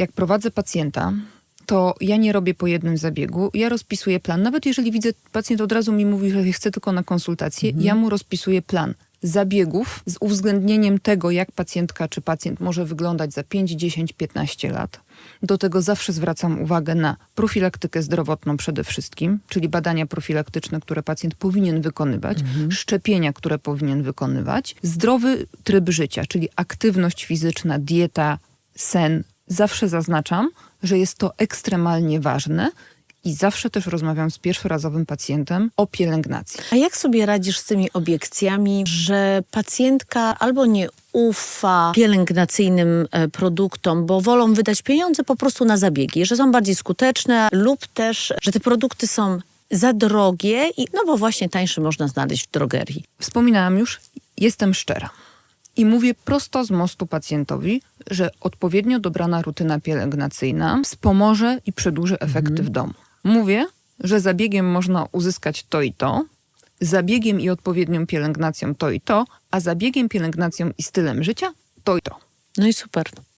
jak prowadzę pacjenta, to ja nie robię po jednym zabiegu, ja rozpisuję plan. Nawet jeżeli widzę, pacjent od razu mi mówi, że chce tylko na konsultację, ja mu rozpisuję plan zabiegów z uwzględnieniem tego, jak pacjentka czy pacjent może wyglądać za 5, 10, 15 lat. Do tego zawsze zwracam uwagę na profilaktykę zdrowotną przede wszystkim, czyli badania profilaktyczne, które pacjent powinien wykonywać, szczepienia, które powinien wykonywać, zdrowy tryb życia, czyli aktywność fizyczna, dieta, sen. Zawsze zaznaczam, że jest to ekstremalnie ważne i zawsze też rozmawiam z pierwszorazowym pacjentem o pielęgnacji. A jak sobie radzisz z tymi obiekcjami, że pacjentka albo nie ufa pielęgnacyjnym e, produktom, bo wolą wydać pieniądze po prostu na zabiegi, że są bardziej skuteczne lub też, że te produkty są za drogie i no bo właśnie tańsze można znaleźć w drogerii. Wspominałam już, jestem szczera. I mówię prosto z mostu pacjentowi, że odpowiednio dobrana rutyna pielęgnacyjna wspomoże i przedłuży efekty w domu. Mówię, że zabiegiem można uzyskać to i to, zabiegiem i odpowiednią pielęgnacją to i to, a zabiegiem, pielęgnacją i stylem życia to i to. No i super.